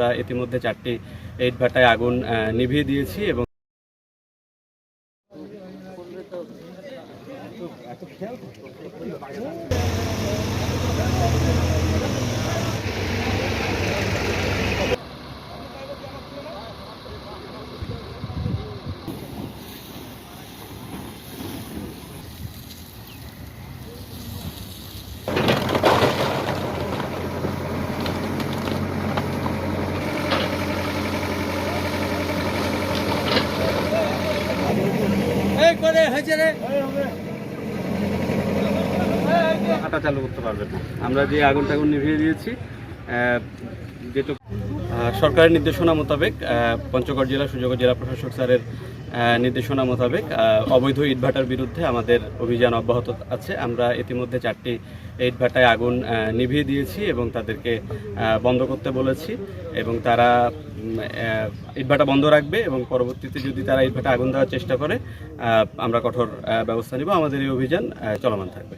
আমরা ইতিমধ্যে চারটি ইট ভাটায় আগুন নিভিয়ে দিয়েছি এবং আটা চালু করতে পারবেন আমরা যে আগুন টাগুন নিভিয়ে দিয়েছি যেহেতু সরকারের নির্দেশনা মোতাবেক পঞ্চগড় জেলা সুযোগ জেলা প্রশাসক স্যারের নির্দেশনা মোতাবেক অবৈধ ইটভাটার বিরুদ্ধে আমাদের অভিযান অব্যাহত আছে। আমরা ইতিমধ্যে চারটি ইটভাটায় আগুন নিভিয়ে দিয়েছি এবং তাদেরকে বন্ধ করতে বলেছি এবং তারা ইটভাটা বন্ধ রাখবে এবং পরবর্তীতে যদি তারা ইটভাটা আগুন দেওয়ার চেষ্টা করে আমরা কঠোর ব্যবস্থা নিব। আমাদের এই অভিযান চলমান থাকবে।